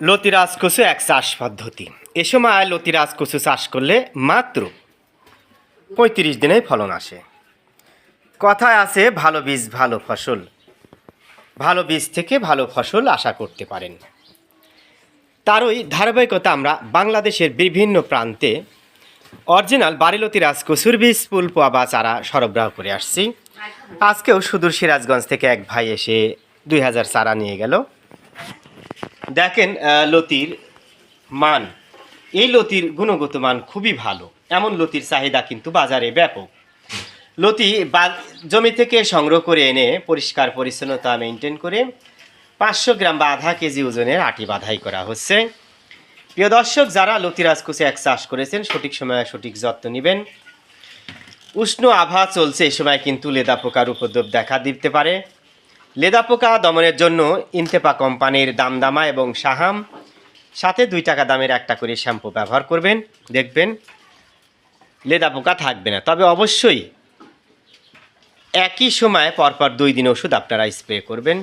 লতিরাজ কচু এক চাষ পদ্ধতি। এ সময় লতিরাজ কচু চাষ করলে মাত্র পঁয়ত্রিশ দিনেই ফলন আসে। কথায় আছে, ভালো বীজ, ভালো ফসল। ভালো বীজ থেকে ভালো ফসল আশা করতে পারেন। তারই ধারাবাহিকতা আমরা বাংলাদেশের বিভিন্ন প্রান্তে অরিজিনাল বারিলতি রাজকসুর বীজ পুল পোয়া বা চারা সরবরাহ করে আসছি। আজকেও সুদূর সিরাজগঞ্জ থেকে এক ভাই এসে দুই হাজার চারা নিয়ে গেল। দেখেন লতির মান। এই লতির গুণগত মান খুবই ভালো। এমন লতির চাহিদা কিন্তু বাজারে ব্যাপক। লতি জমি থেকে সংগ্রহ করে এনে পরিষ্কার পরিচ্ছন্নতা মেনটেন করে পাঁচশো গ্রাম বা আধা কেজি ওজনের আটি বাধাই করা হচ্ছে। প্রিয় দর্শক, যারা লতিরাজ কুচে এক চাষ করেছেন, সঠিক সময়ে সঠিক যত্ন নেবেন। উষ্ণ আবহাওয়া চলছে এই সময় কিন্তু লেদা পোকার উপদ্রব দেখা দিতে পারে। লেদা পোকা দমনের জন্য ইন্তেপা কোম্পানির দামদামা এবং সাহাম সাথে দুই টাকা দামের একটা করে শ্যাম্পু ব্যবহার করবেন, দেখবেন লেদা পোকা থাকবে না। তবে অবশ্যই একই সময় পরপর দুই দিন ওষুধ আপনারা স্প্রে করবেন।